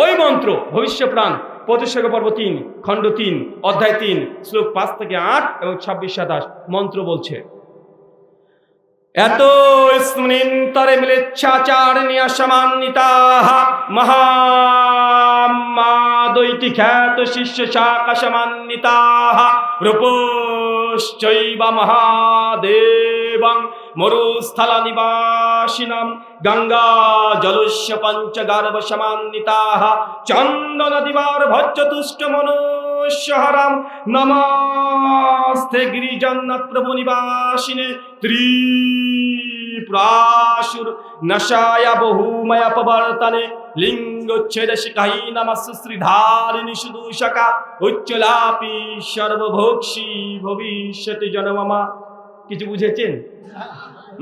ওই মন্ত্র ভবিষ্যপ্রাণ প্রতিষ্ঠাক পর্ব তিন, খণ্ড তিন, অধ্যায় তিন, শ্লোক পাঁচ থেকে আট এবং ছাব্বিশ সাতাশ মন্ত্র বলছে। এত স্মৃন্তরে মিলেচ্ছাচার নিয়া সমান্বিতা মহাদৈতি খ্যাত শিষ্য শাখা সমান্বিতা রূপশ্চৈব মহাদেবং মরুস্থল নিবাসিনাম গঙ্গা জলস্য পঞ্চগর্ভ সমান্বিতা চন্দন দিবার ভজ্রতুষ্ট মনুষ্যহরম নমস্তে গিরিজন্নাথ প্রভু নিবাসিনে ত্রিপুরাসুর নশায় বহুময় প্রবর্তনে লিঙ্গচ্ছেদ শিখাই নমস্য শ্রীধারিণী সুদূষকা উচ্চলাপি সর্বভোক্ষী ভবিষ্যতে জনমামা কিছু বুঝেছেন?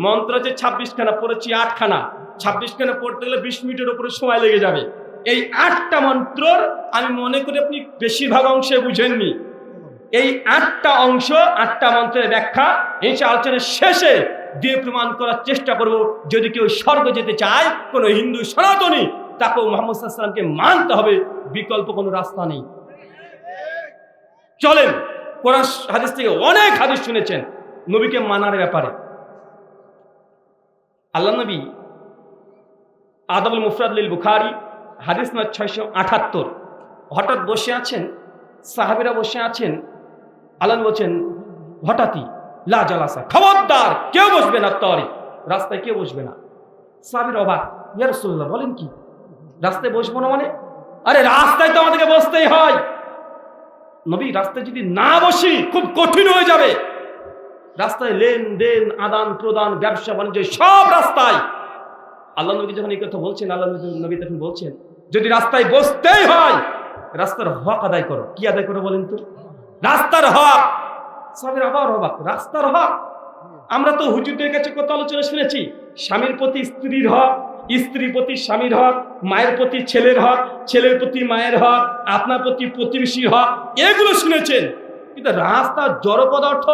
মন্ত্র হচ্ছে ছাব্বিশ খানা পড়েছি আটখানা। ছাব্বিশ খানা পড়তে গেলে বিশ মিনিটের উপরে সময় লেগে যাবে। এই আটটা মন্ত্রর আমি মনে করি আপনি বেশিরভাগ অংশে বুঝেননি। এই আটটা অংশ, আটটা মন্ত্রের ব্যাখ্যা এই আলোচনার শেষে দিয়ে প্রমাণ করার চেষ্টা করব, যদি কেউ স্বর্গ যেতে চায়, কোনো হিন্দু সনাতনী, তাকেও মোহাম্মদ সাল্লামকে মানতে হবে, বিকল্প কোনো রাস্তা নেই। চলেন, কোরআন হাদিস থেকে অনেক হাদিস শুনেছেন। নবীকে মানার ব্যাপারে। আল্লাহ নবী আদাবুল মুফরাদুল বুখারি, হাদিস নয় ছয়শো আঠাত্তর হঠাৎ বসে আছেন, সাহাবিরা বসে আছেন, আল্লাহ বলছেন, হঠাৎই লা জালাসা। খবরদার, কেউ বসবে না তরে। রাস্তায় কেউ বসবে না। সাহাবির অবাক, ইয়া রাসূলুল্লাহ, বলেন কি? রাস্তায় বসবো না মানে? আরে, রাস্তায় তো আমাদেরকে বসতেই হয়। নবী, রাস্তায় যদি না বসি, খুব কঠিন হয়ে যাবে। রাস্তায় লেনদেন, আদান প্রদান, ব্যবসা, বাণিজ্য, সব রাস্তায়। আল্লাহ নবী যখন এই কথা বলছেন, আল্লাহ নবী- তখন বলছেন, যদি রাস্তায় বসতেই হয়, রাস্তার হক আদায় করো। কি আদায় করো বলেন তো? রাস্তার হক। সবের আবার অবাক। রাস্তার হক। আমরা তো হুজুরদের কাছে কত আলোচনা শুনেছি, স্বামীর প্রতি স্ত্রীর হক, স্ত্রীর প্রতি স্বামীর হক, মায়ের প্রতি ছেলের হক, ছেলের প্রতি মায়ের হক, আপনার প্রতি প্রতিবেশীর হক, এগুলো শুনেছেন। কিন্তু রাস্তা জড় পদার্থ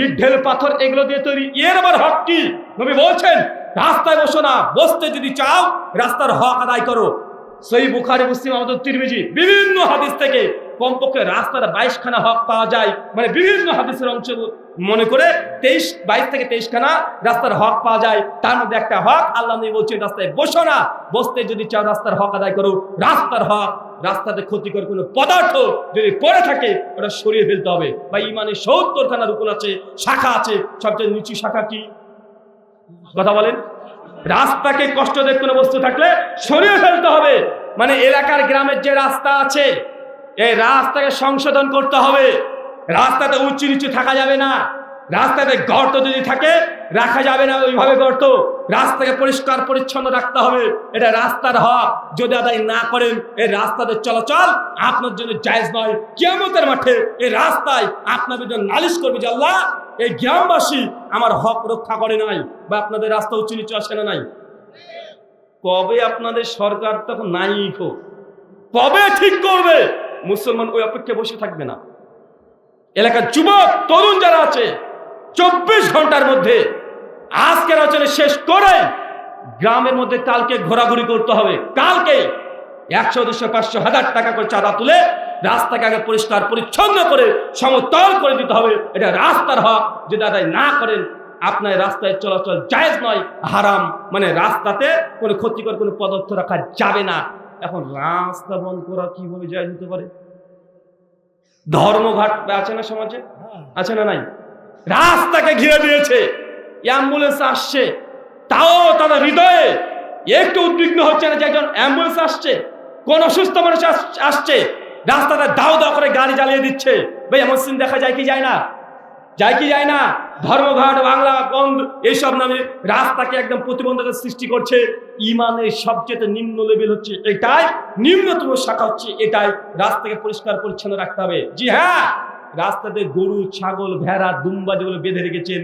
ইট পাথর এগুলো দিয়ে তৈরি। এর আবার হক কি? নবী বলছেন, রাস্তায় বসো না, বসতে যদি চাও, রাস্তার হক আদায় করো। সেই বুখারি, মুসলিম, আমাদের তিরমিজি, বিভিন্ন হাদিস থেকে কমপক্ষে রাস্তার বাইশখানা হক পাওয়া যায়। মানে বিভিন্ন হাদিসের অংশ মনে করে তেইশ, বাইশ থেকে তেইশখানা রাস্তার হক পাওয়া যায়। তার মধ্যে একটা হক আল্লাহ বলছেন, রাস্তায় বসো না, বসতে যদি চাও রাস্তার হক আদায় করো। রাস্তার হক রাস্তাতে ক্ষতিকর কোনো পদার্থ যদি পড়ে থাকে, ওটা সরিয়ে ফেলতে হবে। বা ইমানের সত্তর খানা রুকুন আছে, শাখা আছে, সবচেয়ে নিচু শাখা কি? কথা বলেন। রাস্তাকে কষ্ট দেয় কোনো বস্তু থাকলে সরিয়ে ফেলতে হবে। মানে এলাকার গ্রামের যে রাস্তা আছে, এই রাস্তাকে সংশোধন করতে হবে। রাস্তাতে উঁচু নিচু থাকা যাবে না। রাস্তাতে গর্ত যদি থাকে, রাখা যাবে না ওইভাবে গর্ত। রাস্তাকে পরিষ্কার, পরিচ্ছন্ন রাখতে হবে। এটা রাস্তার হক। যদি আদায় না করেন, এই রাস্তাতে চলাচল আপনার জন্য জায়জ নয়। কিয়ামতের মাঠে এই রাস্তায় আপনার জন্য নালিশ করবে যে আল্লাহ, এই গ্রামবাসী আমার হক রক্ষা করে নাই বা আপনাদের রাস্তা উঁচু নিচু আসে না নাই। কবে আপনাদের সরকার তখন নাই খো কবে ঠিক করবে? মুসলমান ওই অপেক্ষা বসে থাকবে না। এলাকার যুবক, তরুণ যারা আছে চব্বিশ ঘণ্টার মধ্যে আজকের আলোচনা শেষ করে গ্রামের মধ্যে কালকে ঘোরাঘুরি করতে হবে। কালকে একশো দুশো পাঁচশো হাজার টাকা করে চাঁদা তুলে রাস্তাকে আগে পরিষ্কার পরিচ্ছন্ন করে সমতল করে দিতে হবে। এটা রাস্তার হক। যদি আদায় না করেন আপনার রাস্তায় চলাচল জায়েজ নয় হারাম। মানে রাস্তাতে কোনো ক্ষতিকর কোনো পদার্থ রাখা যাবে না। এখন রাস্তা বন্ধ করা কীভাবে জায়েজ হতে পারে? ধর্মঘাট আছে না সমাজে? আছে না নাই? রাস্তাকে ঘিরে দিয়েছে। অ্যাম্বুলেন্স আসছে। তাও তাদের হৃদয়ে একটু উদ্বিগ্ন হচ্ছে না যে একজন অ্যাম্বুলেন্স আসছে। কোন অসুস্থ মানুষ আস- আসছে। রাস্তাতে দাও দাও করে গাড়ি জ্বালিয়ে দিচ্ছে। ভাই, এমন সিন দেখা যায় কি যায় না? যায় কি যায় না? ধর্মঘাট, বাংলা, বন্ধ, এইসব নামে রাস্তাকে একদম প্রতিবন্ধকতা সৃষ্টি করছে। ইমানের সবচেয়ে নিম্ন লেভেল হচ্ছে এটাই। নিম্নতম শাখা হচ্ছে এটাই। রাস্তাকে পরিষ্কার পরিচ্ছন্ন রাখতে হবে। জি হ্যাঁ! রাস্তাতে গরু ছাগল ভেড়া দুম্বা যেগুলো বেঁধে রেখেছেন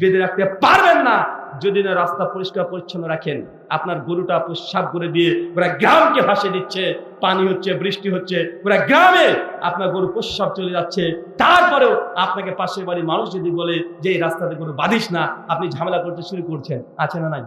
বেঁধে রাখতে পারবেন না। যদি না রাস্তা পরিষ্কার পরিচ্ছন্ন রাখেন আপনার গরুটা প্রস্রাব করে দিয়ে ওরা গ্রামকে ভাসে দিচ্ছে। পানি হচ্ছে বৃষ্টি হচ্ছে ওরা গ্রামে আপনার গরু প্রস্রাব চলে যাচ্ছে। তারপরেও আপনাকে পাশের বাড়ির মানুষ যদি বলে যে এই রাস্তাতে গরু বাঁধিস না আপনি ঝামেলা করতে শুরু করছেন। আছে না নাই?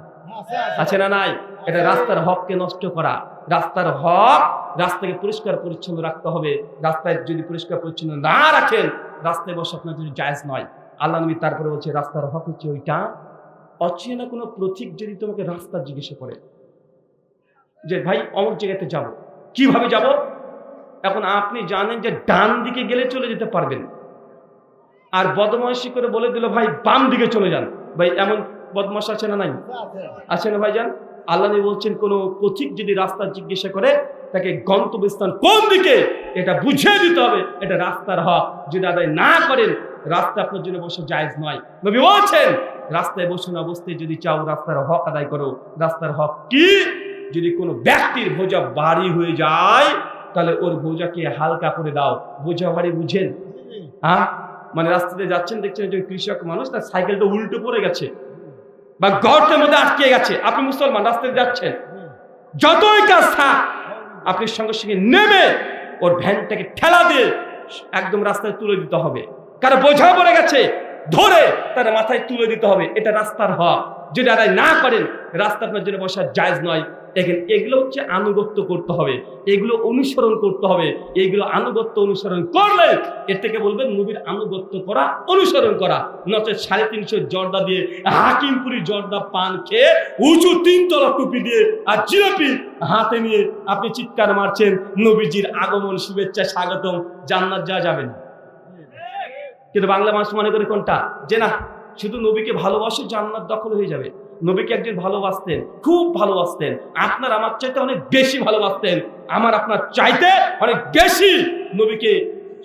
আছে না নাই? এটা রাস্তার হককে নষ্ট করা। রাস্তার হক রাস্তাকে পরিষ্কার পরিচ্ছন্ন রাখতে হবে। রাস্তায় যদি পরিষ্কার পরিচ্ছন্ন না রাখেন রাস্তায় বসে আপনার জন্য জায়েজ নয়। আল্লাহ নবী তারপরে বলছে রাস্তার হক হচ্ছে ওইটা অচেনা কোনো প্রতীক যদি তোমাকে রাস্তা জিজ্ঞাসা করে যে ভাই অমুক জায়গাতে যাব। কীভাবে যাব? এখন আপনি জানেন যে ডান দিকে গেলে চলে যেতে পারবেন। আর বদমাইশি করে বলে দিল ভাই বাম দিকে চলে যান। ভাই এমন বদমাস আছে না নাই? আছে না ভাই যান আল্লাহ বলছেন কোনো পথিক যদি রাস্তা জিজ্ঞাসা করে তাকে গন্তব্যস্থান কোন দিকে এটা বুঝিয়ে দিতে হবে। এটা রাস্তার হক। যদি আদায় না করেন, রাস্তা আপনার জন্য বসে জায়েজ নয়। নবী বলছেন, রাস্তায় বসে না বসতে যদি চাও রাস্তার হক আদায় করো। রাস্তার হক কি? যদি কোনো ব্যক্তির বোঝা বাড়ি হয়ে যায়, তাহলে ওর বোঝাকে হালকা করে দাও। বোঝা বাড়ি বুঝেন? হ্যাঁ? মানে রাস্তাতে যাচ্ছেন, দেখছেন যে কৃষক মানুষ, তার সাইকেলটা উল্টো পড়ে গেছে বা গর্তের মধ্যে আটকে গেছে। আপনি মুসলমান, রাস্তায় যাচ্ছেন। যতই কাজ থাক আপনি সঙ্গে সঙ্গে নেমে ওর ভ্যানটাকে ঠেলা দিয়ে একদম রাস্তায় তুলে দিতে হবে। কারও বোঝা পড়ে গেছে, ধরে তার মাথায় তুলে দিতে হবে। এটা রাস্তার হক। যদি আদায় না করেন, রাস্তা আপনার জন্য বসার জায়জ নয়। দেখেন, এগুলো হচ্ছে আনুগত্য করতে হবে। এগুলো অনুসরণ করতে হবে। এগুলো আনুগত্য অনুসরণ করলে এর থেকে বলবেন নবীর আনুগত্য করা, অনুসরণ করা। নচেত সাড়ে তিনশো জর্দা দিয়ে হাকিমপুরি জর্দা পান খেয়ে উঁচু তিনতলা টুপি দিয়ে আর জিলাপি হাতে নিয়ে আপনি চিৎকার মারছেন, নবীজির আগমন, শুভেচ্ছা, স্বাগতম, জান্নাত যা যাবে না। কিন্তু বাংলা মানুষ মনে করে কোনটা? যে না, শুধু নবীকে ভালোবাসে জান্নাত দখল হয়ে যাবে। নবীকে একজন ভালোবাসতেন, খুব ভালোবাসতেন। আপনার আমার চাইতে অনেক বেশি ভালোবাসতেন, আমার আপনার চাইতে অনেক বেশি। নবীকে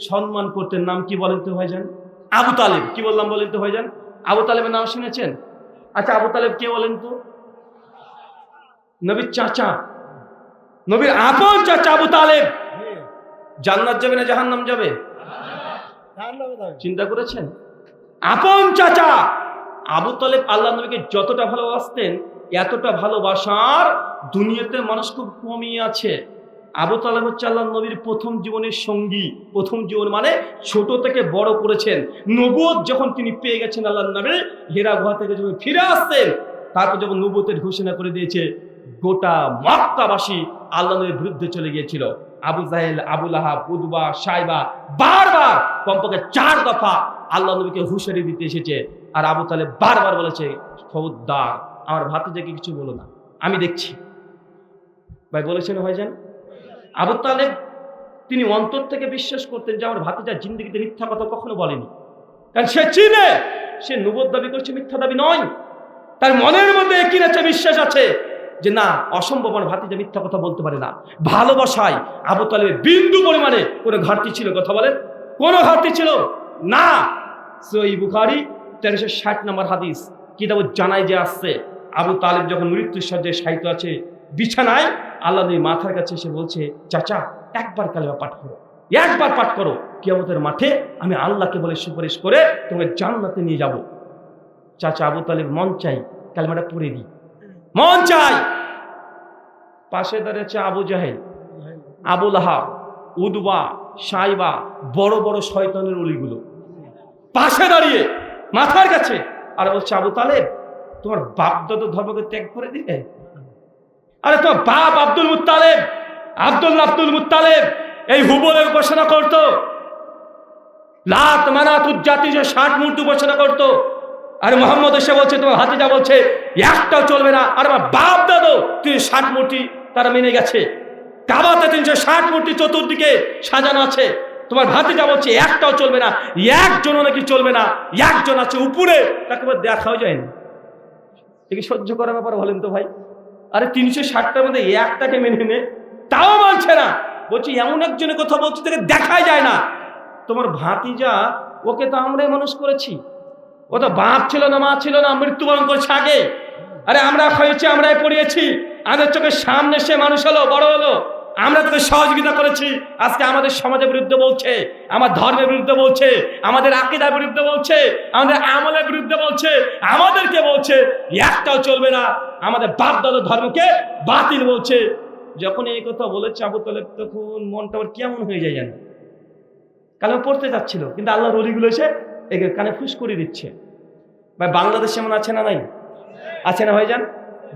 সম্মান করতেন, নাম কি বলেন তো ভাইজান? আবু তালেব, কি বললাম বলেন তো ভাইজান? আবু তালেবের নাম শুনেছেন? আচ্ছা আবু তালেব কে বলেন তো? নবীর চাচা। নবীর আপন চাচা আবু তালেব। জান্নাত যাবে না জাহান্নাম যাবে? চিন্তা করেছেন? আপন চাচা আবু তালেব আল্লাহ নবীকে যতটা ভালোবাসতেন, এতটা ভালোবাসার দুনিয়াতে মানুষ খুব কমই আছে। আবু তালেব হচ্ছে আল্লাহ নবীর প্রথম জীবনের সঙ্গী। প্রথম জীবন মানে ছোট থেকে বড় করেছেন। নবুয়ত যখন তিনি পেয়ে গেছেন আল্লাহ নবী হেরা গুহা থেকে যখন ফিরে আসতেন তারপর যখন নবুতের ঘোষণা করে দিয়েছে গোটা মক্কাবাসী আল্লাহ নবীর বিরুদ্ধে চলে গিয়েছিল। আবু জাহেল আবুল আহাব উদবা, সাইবা বারবার কমপক্ষে চার দফা আল্লাহ নবীকে হুঁশিয়ারি দিতে এসেছে আর আবু তালেব বারবার বলেছে, খবরদার, আমার ভাতিজাকে কিছু বলো না, আমি দেখছি। ভাই বলেছেন ভাইজান? আবু তালেব, তিনি অন্তর থেকে বিশ্বাস করতেন যে আমার ভাতিজা জিন্দগিতে মিথ্যা কথা কখনো বলেনি। কারণ সে চিনে, সে নবদ দাবি করছে মিথ্যা দাবি নয়। তার মনের মধ্যে একটা বিশ্বাস আছে। যে না, অসম্ভব আমার ভাতিজা মিথ্যা কথা বলতে পারে না। ভালোবাসায় আবু তালেবের বিন্দু পরিমাণে কোনো ঘাটতি ছিল, কথা বলেন? কোনো ঘাটতি ছিল? না। সই বুখারি, তেরোশো ষাট নম্বর হাদিস। কিতাব জানাই যে আসছে, আবু তালেব যখন মৃত্যুর সজ্জায় সাহিত্য আছে, বিছানায় আল্লাহ মাথার কাছে এসে বলছে, চাচা, একবার কালেমা পাঠ করো। একবার পাঠ করো। কিয়ামতের মাঠে আমি আল্লাহকে বলে সুপারিশ করে তোমাকে জান্নাতে নিয়ে যাব। চাচা আবু তালেব মন চাই কালেমাটা পড়ে দিই। মন চাই। পাশে দাঁড়িয়েছে আবু জাহেল আবুল আহাব উদবা, সাইবা, বড় বড় শয়তানের অলিগুলো। পাশে দাঁড়িয়ে, মাথার কাছে। আর বলছে, আবু তালেব, তোমার বাপ দাদু ধর্মকে ত্যাগ করে দিলে? আরে, তোমার বাপ আব্দুল মুতালেব আব্দুল আব্দুল মুতালেব এই হুবলের উপাসনা করতো। লাত মানাত উজ্জাতি যে ষাট মূর্তি উপাসনা করতো। আর মোহাম্মদ এসে বলছে, তোমার হাতিজা বলছে, একটাও চলবে না। আর আমার বাপ দাদু তুই ষাট মূর্তি তারা মেনে গেছে। কাবাতে তিনশো ষাট মূর্তি চতুর্দিকে সাজানো আছে। তোমার ভাতিজা বলছে, একটাও চলবে না। একজনও নাকি চলবে না। একজন আছে উপরে, তাকে দেখাও যায় না সহ্য করার ব্যাপার বলেন তো ভাই? আরে তিনশো ষাটটার মধ্যে একটাকে মেনে নে, তাও মানছে না। বলছি, এমন একজনের কথা বলছি, তাকে দেখাই যায় না। তোমার ভাতিজা, ওকে তো আমরাই মানুষ করেছি। ও তো বাপ ছিল না, মা ছিল না, মৃত্যুবরণ করছে আগে। আরে আমরা হয়েছি, আমরাই পড়িয়েছি। আমাদের চোখের সামনে সে মানুষ হলো, বড় হলো। আমরা তোকে সহযোগিতা করেছি। আজকে আমাদের সমাজের বিরুদ্ধে বলছে, আমার ধর্মের বিরুদ্ধে বলছে, আমাদের আকিদার বিরুদ্ধে বলছে, আমাদের আমলের বিরুদ্ধে বলছে, আমাদেরকে বলছে, একটাও চলবে না। আমাদের বাপ দাদার ধর্মকে বাতিল বলছে। যখন এই কথা বলেছে আবু তালেব, তখন মনটা আবার কেমন হয়ে যায় জানো? কালে পড়তে যাচ্ছিল, কিন্তু আল্লাহর অলিগুলো এসে একে কানে ফুস করে দিচ্ছে। ভাই, বাংলাদেশে এমন আছে না নাই? আছে না ভাইজান?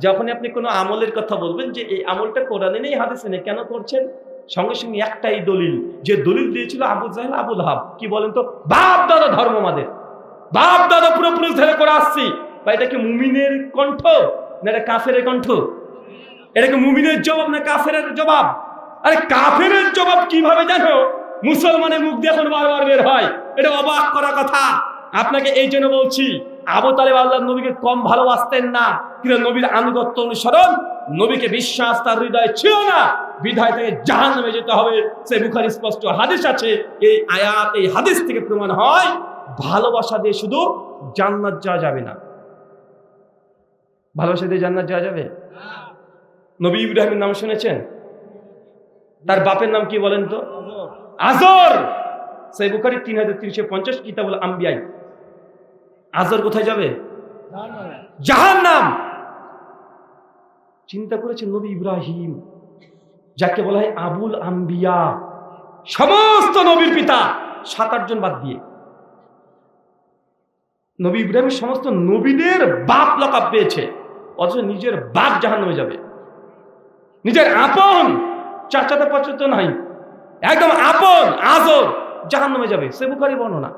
যখনই আপনি কোনো আমলের কথা বলবেন যে এই আমলটা কোরআনে নেই, হাদিসে নেই, কেন করছেন? সঙ্গে সঙ্গে একটাই দলিল, যে দলিল দিয়েছিল আবু জাহেল আবুল হাব কি বলেন তো? বাপ, দাদা ধর্ম আমাদের। বাপ, দাদা পুরোপুরি ধরে করে আসছি। বা এটা কি মুমিনের কণ্ঠ না এটা কাফের কণ্ঠ? এটা কি মুমিনের জবাব না কাফের জবাব? আরে কাফের জবাব কীভাবে জানো? মুসলমানের মুখ দিয়ে এখন বারবার বের হয়। এটা অবাক করা কথা। আপনাকে এই জন্য বলছি, আবু তালেব আল্লাহ নবীকে কম ভালোবাসতেন না, কিন্তু নবীর আনুগত্য অনুসরণ, নবীকে বিশ্বাস, তার হৃদয়ে ছিল না। বিধায় থেকে জাহান নামে যেতে হবে। সে বুখারি স্পষ্ট হাদিস আছে, এই আয়াত, এই হাদিস থেকে প্রমাণ হয়, ভালোবাসা দিয়ে শুধু জান্নাত যাওয়া যাবে না। ভালোবাসা দিয়ে জান্নাত যাওয়া যাবে? নবী ইব্রাহিমের নাম শুনেছেন? তার বাপের নাম কি বলেন তো? আজর! সেই বুখারি তিন হাজার তিনশো পঞ্চাশ কিতাবুল আম্বিয়াই। আজর কোথায় যাবে? জাহান নাম চিন্তা করেছে নবী ইব্রাহিম, যাকে বলা হয় আবুল আম্বিয়া। সমস্ত নবীর পিতা, সাত আটজন বাদ দিয়ে। নবী ইব্রাহিম সমস্ত নবীদের বাপ লকাপ পেয়েছে, অথচ নিজের বাপ জাহান নামে যাবে। নিজের আপন, চাচাতে পচাত নাই। একদম আপন আজর জাহান নামে যাবে সে বুখারি বর্ণনা।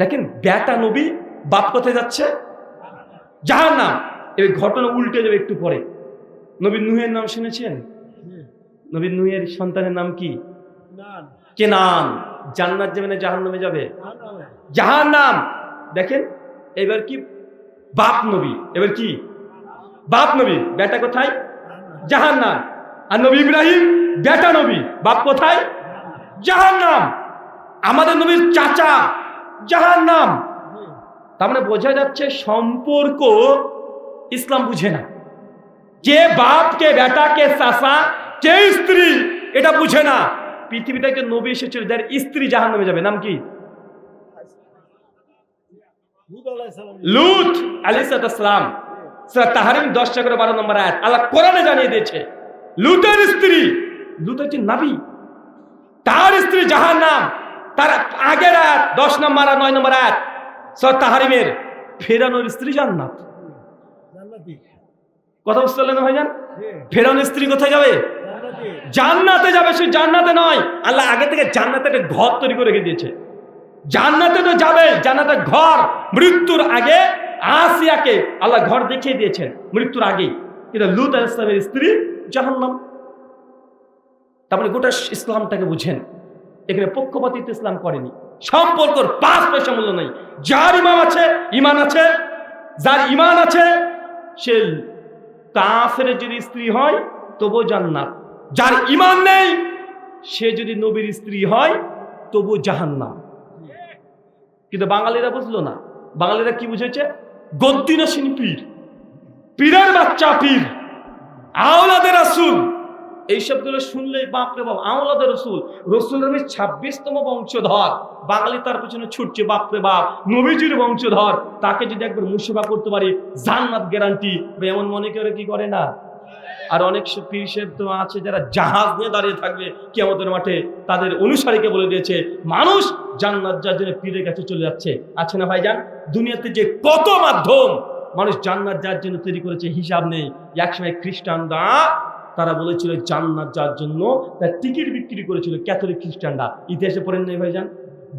দেখেন বেটা নবী বাপ কোথায় যাচ্ছে? জাহান নাম এই ঘটনা উল্টে যাবে একটু পরে। নবী নুহের নাম শুনেছেন? নবী নুহের সন্তানের নাম কি? কেনান। জান্নাত যাবে না জাহান নামে যাবে? জাহান নাম দেখেন এবার কি? বাপ নবী। এবার কি? বাপ নবী। বেটা কোথায়? জাহান নাম আর নবী ইব্রাহিম বেটা নবী বাপ কোথায়? জাহান নাম আমাদের নবীর চাচা জাহান নাম তার মানে বোঝা যাচ্ছে সম্পর্ক ইসলাম বুঝে না। কে বাপ কে বেটা কে চাষা কে স্ত্রী এটা বুঝে না। পৃথিবীটাকে নবী এসেছিল যার স্ত্রী জাহান নামে যাবে। নাম কি? লুত আলিসালাম তাহারিম দশ করে বারো নম্বর আয়াত। আল্লাহ কোরআনে জানিয়ে দিয়েছে লুতের স্ত্রী, লুত হচ্ছে নাবি। তার স্ত্রী জাহান নাম তার আগের আয়াত, দশ নম্বর আর নয় নম্বর আয়াত সর তাহারিমের ফেরানোর স্ত্রী জান্নাত। কথা বুঝতে পারলেন ভাই যান ফেরানোর স্ত্রী কোথায় যাবে? জান্নাতে যাবে, সে জান্নাতে নয়। আল্লাহ আগে থেকে জান্নাতে একটা ঘর তৈরি করে রেখে দিয়েছে। জান্নাতে তো যাবে, জান্নাতের ঘর মৃত্যুর আগে আসিয়াকে আল্লাহ ঘর দেখিয়ে দিয়েছেন মৃত্যুর আগেই। কিন্তু লুত আল ইসলামের স্ত্রী জাহান্নাম। তারপরে গোটা ইসলামটাকে বুঝেন। এখানে পক্ষপাতিত্ব ইসলাম করেনি। সম্পর্কর পাঁচ পয়সা মূল্য নেই। যার ইমাম আছে, ইমান আছে, যার ইমান আছে, সে কাফের যদি স্ত্রী হয় তবু জান্নাত। যার ইমান নেই, সে যদি নবীর স্ত্রী হয় তবু জাহান্নাম। কিন্তু বাঙালিরা বুঝলো না। বাঙালিরা কি বুঝেছে? গদ্দিনাসীন পীর। পীরের বাচ্চা পীর। আওলাদের রাসুল। এইসবগুলো শুনলেই বাপরে বাপ আওলাদের রসুল। রসুল আমি ছাব্বিশতম বংশধর। বাঙালি তার পেছনে ছুটছে, বাপরে বাপ। নবীজির বংশধর। তাকে যদি একবার মুসেবা করতে পারি, জান্নাত গ্যারান্টি এমন মনে করে কি করে না? আর অনেক পীর তো আছে যারা জাহাজ নিয়ে দাঁড়িয়ে থাকবে কেমতের মাঠে। তাদের অনুসারীকে বলে দিয়েছে, মানুষ জান্নাত যার জন্য পীরের কাছে চলে যাচ্ছে। আছে না ভাইজান? দুনিয়াতে যে কত মাধ্যম মানুষ জান্নাত যার জন্য তৈরি করেছে, হিসাব নেই। একসময় খ্রিস্টানরা, তারা বলেছিল জান্নাত যার জন্য, তার টিকিট বিক্রি করেছিল ক্যাথলিক খ্রিস্টানরা। ইতিহাসে পড়েন নাই ভাইজান?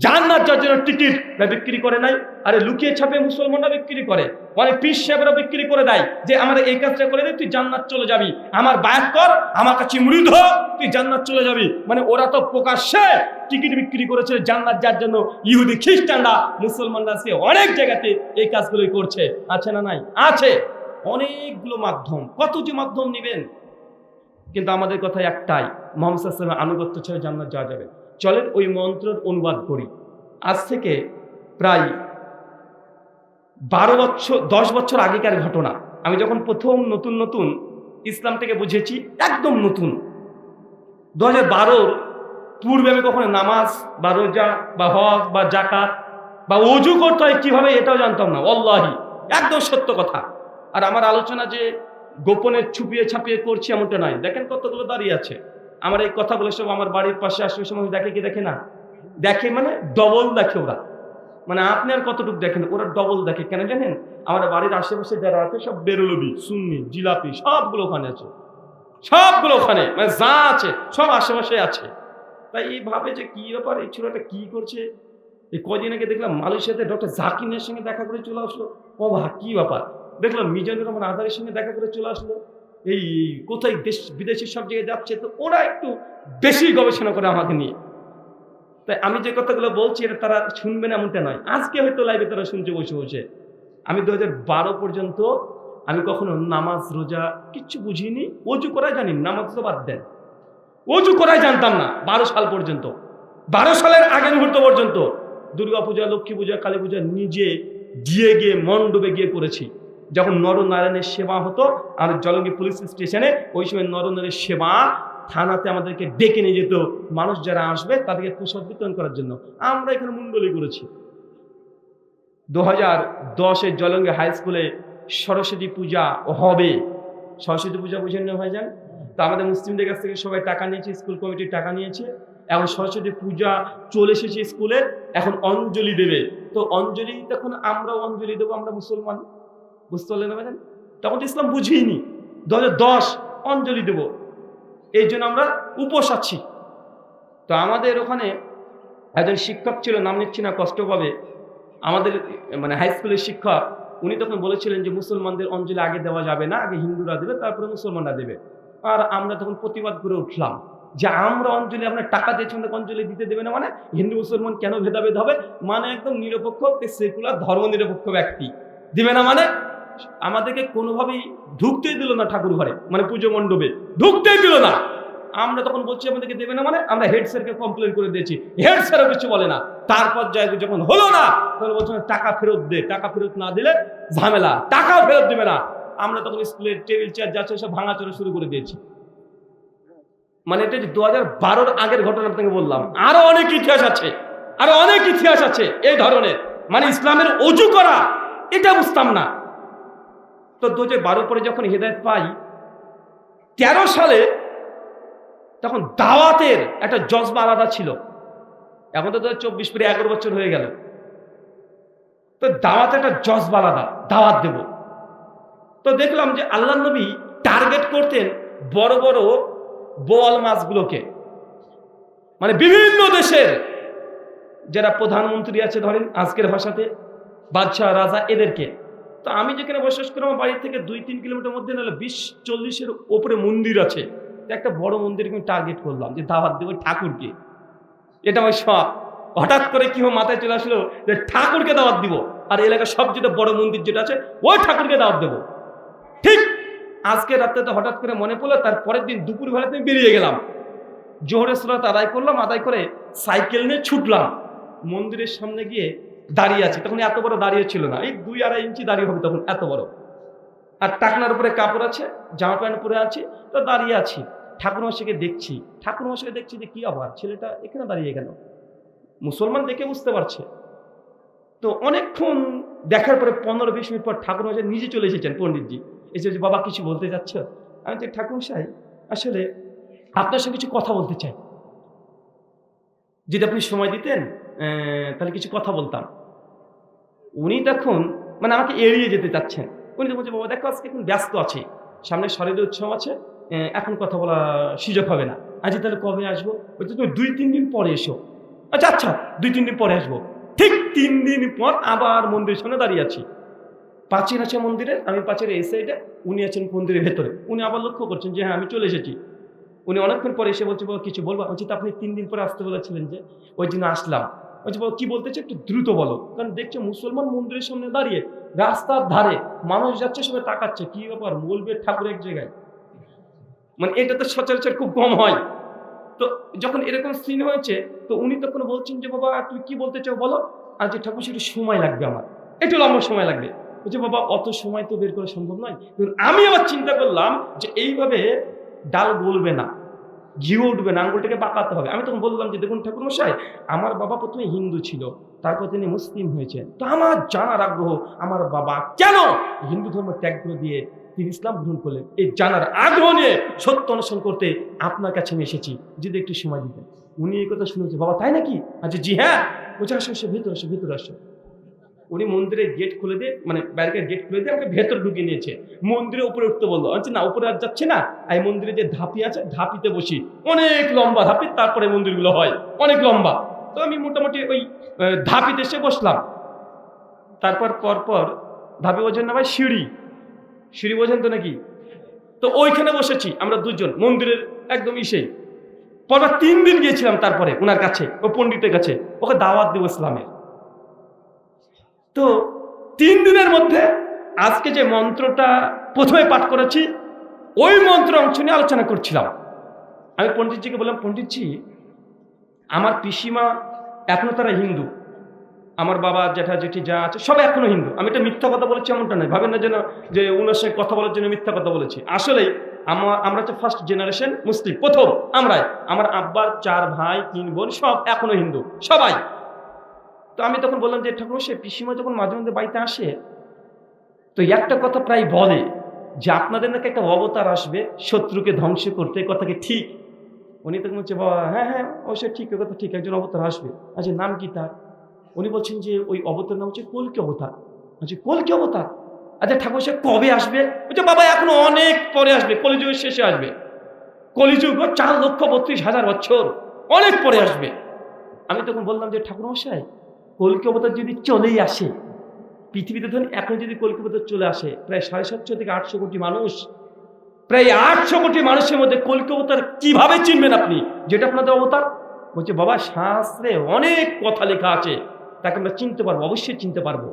জান্নাত যার জন্য টিকিট বিক্রি করে নাই, আরে লুকিয়ে ছাপে মুসলমানরা বিক্রি করে অনেক পিস সাহেবরা বিক্রি করে দেয়, যে আমাদের এই কাজটা করে দে, তুই জান্নাত চলে যাবি, আমার বায়াত কর, আমার কাছে মৃধ তুই জান্নাত চলে যাবি। মানে ওরা তো প্রকাশ্যে টিকিট বিক্রি করেছে জান্নাত যার জন্য ইহুদি, খ্রিস্টানরা, মুসলমানরা সে অনেক জায়গাতে এই কাজগুলোই করছে। আছে না নাই? আছে। অনেকগুলো মাধ্যম কত যে মাধ্যম নেবেন? কিন্তু আমাদের কথা একটাই, মোহাম্মদ আনুগত্য ছেড়ে জান্নাত যাওয়া যাবে চলেন ওই মন্ত্রের অনুবাদ করি। আজ থেকে প্রায় বারো বছর, দশ বছর আগেকার ঘটনা। আমি যখন প্রথম নতুন নতুন ইসলাম থেকে বুঝেছি, একদম নতুন। দু হাজার বারোর পূর্বে আমি কখনো নামাজ বা রোজা বা হজ বা জাকাত বা অজু করতে হয় কীভাবে এটাও জানতাম না। অল্লাহি একদম সত্য কথা। আর আমার আলোচনা যে গোপনে ছুপিয়ে ছাপিয়ে করছি এমনটা নয় দেখেন কতগুলো দাঁড়িয়ে আছে। আমার এই কথা বলে সব আমার বাড়ির পাশে আসলে সময় দেখে কি দেখে না? দেখে মানে ডবল দেখে ওরা। মানে আপনি আর কতটুকু দেখেন? ওরা ডবল দেখে। কেন জানেন? আমার বাড়ির আশেপাশে যারা আছে, সব বেরোলবি, সুন্নি, জিলাপি, সবগুলো ওখানে আছে। সবগুলো ওখানে। মানে যা আছে, সব আশেপাশে আছে। তাই এইভাবে যে কি ব্যাপার? এই ছেলেটা কি করছে? এই কদিন আগে দেখলাম মালয়েশিয়াতে ডক্টর জাকিনের সঙ্গে দেখা করে চলে আসলো। ও ভা কি ব্যাপার? দেখলাম মিজানুর রহমান আদারের সঙ্গে দেখা করে চলে আসলো। এই কোথায় দেশ, বিদেশি সব জায়গায় যাচ্ছে তো ওরা একটু বেশি গবেষণা করে আমাকে নিয়ে। তাই আমি যে কথাগুলো বলছি, এটা তারা শুনবে না এমনটা নয়। আজকে হয়তো লাইভে তারা শুনছে, বসে বসে। আমি দু হাজার বারো পর্যন্ত আমি কখনো নামাজ, রোজা কিচ্ছু বুঝিনি। অজু করাই জানি নামাজ তো বাদ দেন। অজু করাই জানতাম না, বারো সাল পর্যন্ত। বারো সালের আগের মুহূর্ত পর্যন্ত দুর্গা পূজা লক্ষ্মী পূজা কালী পূজা নিজে গিয়ে গিয়ে মণ্ডপে গিয়ে করেছি। যখন নরনারায়ণের সেবা হতো আর জলঙ্গি পুলিশ স্টেশনে, ওই সময় নরনারায়ণের সেবা থানাতে আমাদেরকে ডেকে নিয়ে যেত মানুষ যারা আসবে তাদেরকে প্রসাদ বিতরণ করার জন্য। আমরা এখানে মুন্ডলি করেছি। দু হাজার দশের জলঙ্গি হাই স্কুলে সরস্বতী পূজা হবে। সরস্বতী পূজা বুঝেন হয়ে ভাইজান তো আমাদের মুসলিমদের কাছ থেকে সবাই টাকা নিয়েছে, স্কুল কমিটির টাকা নিয়েছে। এখন সরস্বতী পূজা চলে এসেছে স্কুলে, এখন অঞ্জলি দেবে। তো অঞ্জলি, তখন আমরাও অঞ্জলি দেবো, আমরা মুসলমান। বুঝতে পারলেন না ভাইজান তখন তো ইসলাম বুঝিনি দু দশ অঞ্জলি দেব। এই জন্য আমরা উপোস আছি তো আমাদের ওখানে একজন শিক্ষক ছিল, নাম নিচ্ছি না, কষ্ট পাবে। আমাদের মানে হাই স্কুলের শিক্ষক, উনি তখন বলেছিলেন যে, মুসলমানদের অঞ্জলি আগে দেওয়া যাবে না, আগে হিন্দুরা দেবে, তারপরে মুসলমানরা দেবে। আর আমরা তখন প্রতিবাদ করে উঠলাম যে, আমরা অঞ্জলি, আপনার টাকা দিয়েছি আমাদের অঞ্জলি দিতে দেবে না মানে? হিন্দু, মুসলমান কেন ভেদাভেদ হবে? মানে একদম নিরপেক্ষ সেকুলার ধর্ম নিরপেক্ষ ব্যক্তি। দিবে না মানে? আমাদেরকে কোনোভাবেই ঢুকতেই দিল না ঠাকুর ঘরে মানে পুজো মণ্ডপে। ঢুকতেই দিল না। আমরা তখন বলছি, আমাদেরকে দেবে না মানে? আমরা হেড স্যারকে কমপ্লেন করে দিয়েছি। হেড স্যারও কিছু বলে না। তারপর যাই যখন হলো না, তখন বলছে টাকা ফেরত দে, টাকা ফেরত না দিলে ঝামেলা টাকা ফেরত দেবে না। আমরা তখন স্কুলের টেবিল চেয়ার যাচ্ছে সব ভাঙাচোরা শুরু করে দিয়েছি। মানে এটা দু হাজার বারোর আগের ঘটনা আপনাকে বললাম, আরও অনেক ইতিহাস আছে, আরও অনেক ইতিহাস আছে এই ধরনের। মানে ইসলামের অজু করা, এটা বুঝতাম না। তো হাজার বারো পরে যখন হেদায়ত পাই, তেরো সালে তখন দাওয়াতের একটা জজবা আলাদা ছিল। এখন তো চব্বিশ পরে এগারো বছর হয়ে গেল। তো দাওয়াতে একটা জজবা আলাদা, দাওয়াত দেব। তো দেখলাম যে আল্লাহ নবী টার্গেট করতেন বড় বড় বোয়াল মাছগুলোকে। মানে বিভিন্ন দেশের যারা প্রধানমন্ত্রী আছে ধরেন আজকের ভাষাতে, বাদশাহ রাজা এদেরকে। তো আমি যেখানে বসবাস করি, আমার বাড়ি থেকে দুই তিন কিলোমিটার মধ্যে নাহলে বিশ চল্লিশের ওপরে মন্দির আছে। একটা বড় মন্দিরকে আমি টার্গেট করলাম যে দাওয়াত দেবো ঠাকুরকে। এটা আমার শখ। হঠাৎ করে কি মাথায় চলে আসলো যে ঠাকুরকে দাওয়াত দিব। আর এলাকার সব যেটা বড় মন্দির যেটা আছে, ওই ঠাকুরকে দাওয়াত দেবো। ঠিক আজকে রাত্রে তো হঠাৎ করে মনে পড়ল তার পরের দিন দুপুর বেলাতে আমি বেরিয়ে গেলাম। জোহরের সুরাত আদায় করলাম, আদায় করে সাইকেল নিয়ে ছুটলাম। মন্দিরের সামনে গিয়ে দাঁড়িয়ে আছি, তখন এত বড় দাঁড়িয়ে ছিল না। এই দুই আড়াই ইঞ্চি দাঁড়িয়ে হবে তখন, এত বড়। আর টাকনার উপরে কাপড় আছে, জামা প্যান্ট পরে আছি, তো দাঁড়িয়ে আছি। ঠাকুর মশাইকে দেখছি। ঠাকুর মশাইকে দেখছি যে কি আবার ছেলেটা এখানে দাঁড়িয়ে গেল। মুসলমান দেখে বুঝতে পারছে। তো অনেকক্ষণ দেখার পরে পনেরো বিশ মিনিট পর ঠাকুর মশাই নিজে চলে এসেছেন, পণ্ডিতজি। এসে যে বাবা, কিছু বলতে যাচ্ছ? আমি যে ঠাকুর মশাই আসলে আপনার সঙ্গে কিছু কথা বলতে চাই। যদি আপনি সময় দিতেন তাহলে কিছু কথা বলতাম। উনি তখন মানে আমাকে এড়িয়ে যেতে চাচ্ছেন। উনি তো বলছে, বাবা, দেখো, আজকে এখন ব্যস্ত আছে। সামনে শরীর উৎসব আছে এখন কথা বলা সুযোগ হবে না। আজ তাহলে কবে আসব? বলছে, তুমি দুই, তিন দিন পরে এসো। আচ্ছা আচ্ছা দুই, তিন দিন পরে আসব। ঠিক তিন দিন পর আবার মন্দিরের সামনে দাঁড়িয়ে আছি। পাঁচিল আছে মন্দিরের, আমি পাঁচের এই সাইডে উনি আছেন মন্দিরের ভেতরে। উনি আবার লক্ষ্য করছেন যে হ্যাঁ আমি চলে এসেছি। উনি অনেকক্ষণ পরে এসে বলছে, বাবা, কিছু বলব? বলছি, তো আপনি তিন দিন পরে আসতে বলেছিলেন যে, ওই জন্য আসলাম। বলছে কি বলতে চাই? একটু দ্রুত বলো। কারণ দেখছে, মুসলমান মন্দিরের সামনে দাঁড়িয়ে রাস্তার ধারে মানুষ যাচ্ছে, সবাই তাকাচ্ছে। কি ব্যাপার? বলবে ঠাকুর এক জায়গায়। মানে এটা তো সচরাচর খুব কম হয়। তো যখন এরকম সিন হয়েছে, তো উনি তখন বলছেন যে, বাবা, তুমি কি বলতে চাও বলো? আর যে ঠাকুর, সেটা সময় লাগবে আমার। একটু লম্বা সময় লাগবে। বলছে, বাবা অত সময় তো বের করা সম্ভব নয়। আমি আবার চিন্তা করলাম যে, এইভাবে ডাল বলবে না। ঘিও উঠবে না আঙুলটাকে বাঁকাতে হবে। আমি তখন বললাম যে, দেখুন ঠাকুর মশাই আমার বাবা প্রথমে হিন্দু ছিল, তারপর তিনি মুসলিম হয়েছেন। তো আমার জানার আগ্রহ, আমার বাবা কেন হিন্দু ধর্ম ত্যাগ করে দিয়ে তিনি ইসলাম গ্রহণ করলেন? এই জানার আগ্রহ নিয়ে সত্য অনুসরণ করতে আপনার কাছে আমি এসেছি। যদি একটু সময় দিতেন। উনি এই কথা শুনেছে বাবা, তাই নাকি? আচ্ছা জি হ্যাঁ। বলছে, আসো আসো, ভিতরে আসো ভিতরে আসো। উনি মন্দিরের গেট খুলে দিয়ে মানে ব্যারিকেড গেট খুলে দিয়ে আমাকে ভেতর ঢুকিয়ে নিয়েছে। মন্দিরের উপরে উঠতে বলল আমি না, উপরে আর যাচ্ছে না। এই মন্দিরে যে ধাপি আছে, ধাপিতে বসি। অনেক লম্বা ধাপি, তারপরে মন্দিরগুলো হয়। অনেক লম্বা। তো আমি মোটামুটি ওই ধাপিতে এসে বসলাম। তারপর পরপর ধাপি বোঝেন না ভাই, সিঁড়ি। সিঁড়ি বোঝেন তো নাকি? তো ওইখানে বসেছি আমরা দুজন, মন্দিরের একদম ইসেই। পরপর তিন দিন গিয়েছিলাম তারপরে ওনার কাছে, ও পণ্ডিতের কাছে। ওকে দাওয়াত দেবো ইসলামের তো তিন দিনের মধ্যে আজকে যে মন্ত্রটা প্রথমে পাঠ করেছি, ওই মন্ত্র অংশ নিয়ে আলোচনা করছিলাম। আমি পণ্ডিতজিকে বললাম, পণ্ডিতজি, আমার পিসিমা এখনও তারা হিন্দু। আমার বাবা, জ্যাঠা, জেঠি যা আছে, সব এখনও হিন্দু। আমি এটা মিথ্যা কথা বলেছি এমনটা নয়। ভাবেন না যেন যে উনার সঙ্গে কথা বলার জন্য মিথ্যা কথা বলেছি। আসলে আমার আমরা হচ্ছে ফার্স্ট জেনারেশন মুসলিম, প্রথম আমরাই। আমার আব্বার চার ভাই, তিন বোন সব এখনও হিন্দু। সবাই। তো আমি তখন বললাম যে ঠাকুর সে পিসিমা যখন মাঝে মধ্যে বাড়িতে আসে, তো একটা কথা প্রায় বলে যে, আপনাদের নাকি একটা অবতার আসবে শত্রুকে ধ্বংস করতে। কথা কি ঠিক। উনি তখন বলছে, বাবা হ্যাঁ হ্যাঁ অবশ্যই ঠিক কথা ঠিক, একজন অবতার আসবে। আচ্ছা নাম কি তার? উনি বলছেন যে, ওই অবতার নাম হচ্ছে কলকি অবতার। বলছি, কলকি অবতার? আচ্ছা ঠাকুর সে কবে আসবে? বলছে, বাবা, এখনও অনেক পরে আসবে, কলিযুগের শেষে আসবে। কলিযুগ চার লক্ষ বত্রিশ হাজার বছর, অনেক পরে আসবে। আমি তখন বললাম যে ঠাকুর মশাই কলকি অবতার যদি চলেই আসে, পৃথিবীতে ধরুন এখন যদি কলকি অবতার চলে আসে, প্রায় সাড়ে সাতশো থেকে আটশো কোটি মানুষ, প্রায় আটশো কোটি মানুষের মধ্যে কলকি অবতার কীভাবে চিনবেন আপনি? যেটা আপনাদের অবতার? বলছে, বাবা, শাস্ত্রে অনেক কথা লেখা আছে, তাকে আমরা চিনতে পারব, অবশ্যই চিনতে পারব।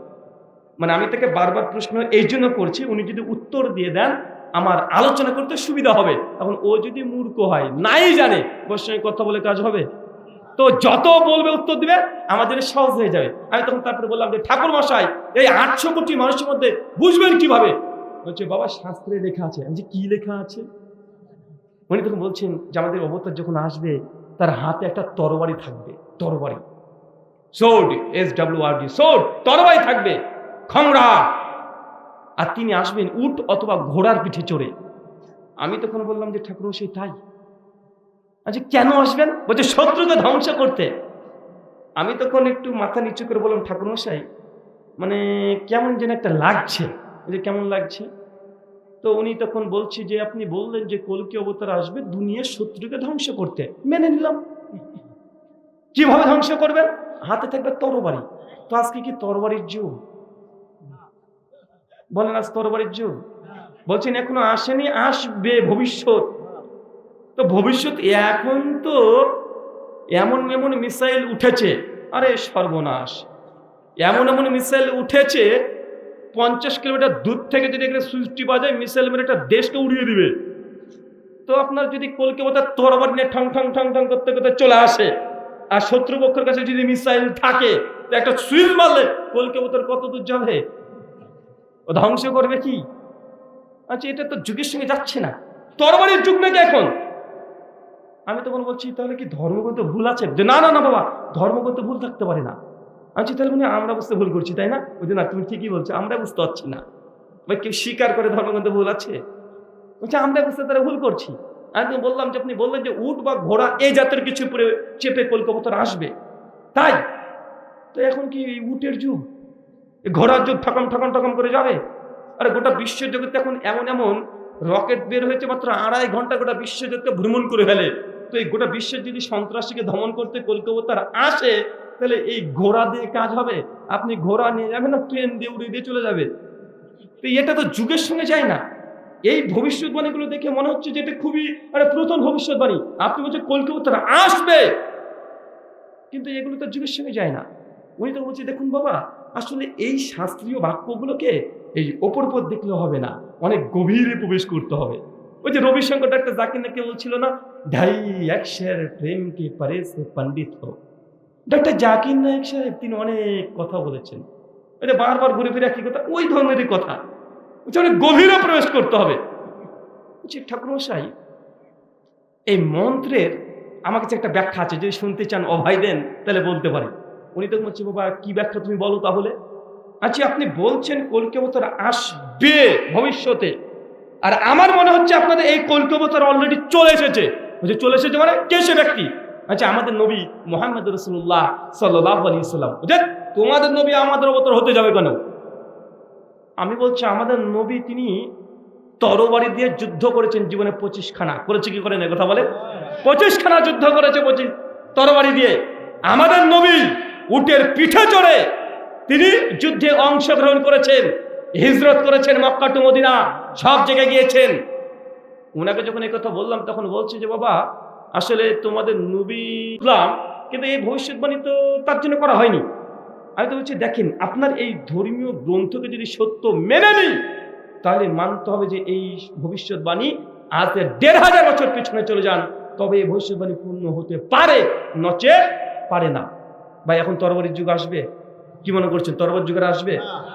মানে আমি তাকে বারবার প্রশ্ন এই জন্য করছি, উনি যদি উত্তর দিয়ে দেন, আমার আলোচনা করতে সুবিধা হবে। এখন ও যদি মূর্খ হয়, নাই জানে, ওর সঙ্গে কথা বলে কাজ হবে। তো যত বলবে উত্তর দিবে আমাদের সহজ হয়ে যাবে। আমি তখন তারপরে বললাম যে ঠাকুর মশাই এই আটশো কোটি মানুষের মধ্যে বুঝবেন কীভাবে? বলছে, বাবা, শাস্ত্রে লেখা আছে। আমি যে কি লেখা আছে? উনি তখন বলছেন যে, আমাদের অবতার যখন আসবে, তার হাতে একটা তরবারি থাকবে, তরবারি। Sword, S W R D, sword, তরবারি থাকবে, খংরা। আর তিনি আসবেন উট অথবা ঘোড়ার পিঠে চড়ে। আমি তখন বললাম যে ঠাকুর সেই তাই? আচ্ছা কেন আসবেন? বলছে, শত্রুকে ধ্বংস করতে। আমি তখন একটু মাথা নিচু করে বললাম ঠাকুর মশাই মানে কেমন যেন একটা লাগছে। যে কেমন লাগছে? তো উনি তখন বলছে যে, আপনি বললেন যে, কলকি অবতার আসবে দুনিয়ার শত্রুকে ধ্বংস করতে। মেনে নিলাম। কীভাবে ধ্বংস করবেন? হাতে থাকবে তরবারি। তো আজকে কি তরবারির যুগ? বলেন, আজ তরবারির যুগ? বলছেন, এখনও আসেনি, আসবে ভবিষ্যৎ। তো ভবিষ্যৎ এখন তো এমন এমন মিসাইল উঠেছে, আরে সর্বনাশ। এমন এমন মিসাইল উঠেছে, পঞ্চাশ কিলোমিটার দূর থেকে যদি এখানে সুইচটি বাজায় মিসাইল মেরে একটা দেশকে উড়িয়ে দিবে। তো আপনার যদি কলকাতা তরবার নিয়ে ঠং ঠং ঠং ঠং করতে করতে চলে আসে, আর শত্রুপক্ষের কাছে যদি মিসাইল থাকে একটা সুইচ মারলে কলকাতার কত দূর যাবে? ও ধ্বংস করবে কি? আচ্ছা এটা তো যুগের সঙ্গে যাচ্ছে না। তরবারির যুগ নাকি এখন? আমি তখন বলছি তাহলে কি ধর্মগত ভুল আছে? না না না, বাবা, ধর্মগত ভুল থাকতে পারে না। আচ্ছা তাহলে মানে আমরা বুঝতে ভুল করছি, তাই না? ওই না, তুমি ঠিকই বলছো, আমরা বুঝতে পারছি না। বা কেউ স্বীকার করে ধর্মগত ভুল আছে? বলছে, আমরা বুঝতে তারা ভুল করছি। আমি বললাম যে, আপনি বললেন যে, উট বা ঘোড়া এই জাতের কিছু উপরে চেপে কলকাতার আসবে। তাই? তো এখন কি উটের যুগ? ঘোড়ার যুগ ঠকম ঠকম ঠকম করে যাবে? আরে, গোটা বিশ্ব জগতে এখন এমন এমন, রকেট বের হয়েছে মাত্র আড়াই ঘণ্টা গোটা বিশ্ব জগৎকে ভ্রমণ করে ফেলে। তো এই গোটা বিশ্বের যদি সন্ত্রাসীকে দমন করতে কলকাতার আসে, তাহলে এই ঘোড়া দিয়ে কাজ হবে। আপনি ঘোড়া নিয়ে যাবেন না, ট্রেন দিয়ে উড়ে দিয়ে চলে যাবে। তো এটা তো যুগের সঙ্গে যায় না। এই ভবিষ্যৎবাণীগুলো দেখে মনে হচ্ছে যে এটা খুবই একটা প্রথম ভবিষ্যৎবাণী। আপনি বলছেন কলকাতার আসবে। কিন্তু এগুলো তো যুগের সঙ্গে যায় না। উনি তো বলছে, দেখুন বাবা, আসলে এই শাস্ত্রীয় বাক্যগুলোকে এই ওপর পর দেখলে হবে না। অনেক গভীরে প্রবেশ করতে হবে। ওই যে রবিশঙ্কর ডাক্তার জাকির নাকি বলছিল না ঢাই একশের প্রেমকে পারে সে পণ্ডিত হোক ডাক্তার জাকির নায়ক সাহেব তিনি অনেক কথা বলেছেন এটা বারবার ঘুরে ফিরে একই কথা ওই ধরনেরই কথা বলছে অনেক গভীরে প্রবেশ করতে হবে বলছি ঠাকুরমশাই এই মন্ত্রের আমার কাছে একটা ব্যাখ্যা আছে যদি শুনতে চান অভয় দেন তাহলে বলতে পারে উনি তো বলছে বাবা কি ব্যাখ্যা তুমি বলো তাহলে আচ্ছা আপনি বলছেন কলকাতার আসবে ভবিষ্যতে আর আমার মনে হচ্ছে আপনাদের এই কলকাতার অলরেডি চলে এসেছে বলছে, চলে এসেছে মানে কে সে ব্যক্তি? আচ্ছা আমাদের নবী মোহাম্মদ রসুল্লাহ সাল্লাহ আলী বুঝলেন তোমাদের নবী আমাদের অবতর হতে যাবে কেন? আমি বলছি, আমাদের নবী তিনি তরবারি দিয়ে যুদ্ধ করেছেন জীবনে পঁচিশ খানা করেছে কি করেন? কথা বলে পঁচিশ খানা যুদ্ধ করেছে পঁচিশ তরবারি দিয়ে। আমাদের নবী উটের পিঠে চড়ে তিনি যুদ্ধে অংশগ্রহণ করেছেন, হিজরত করেছেন মক্কা টু মদিনা, সব জায়গায় গিয়েছেন। ওনাকে যখন এই কথা বললাম, তখন বলছে যে, বাবা, আসলে তোমাদের নবী ইসলাম, কিন্তু এই ভবিষ্যৎবাণী তো তার জন্য করা হয়নি। আমি তো বলছি, দেখেন, আপনার এই ধর্মীয় গ্রন্থকে যদি সত্য মেনে নিই, তাহলে মানতে হবে যে এই ভবিষ্যৎবাণী আজ দেড় হাজার বছর পিছনে চলে যান। তবে এই ভবিষ্যৎবাণী পূর্ণ হতে পারে নচে পারে না। ভাই, এখন তরবারির যুগ আসবে? কি মনে করছেন তরবার যুগের আসবে?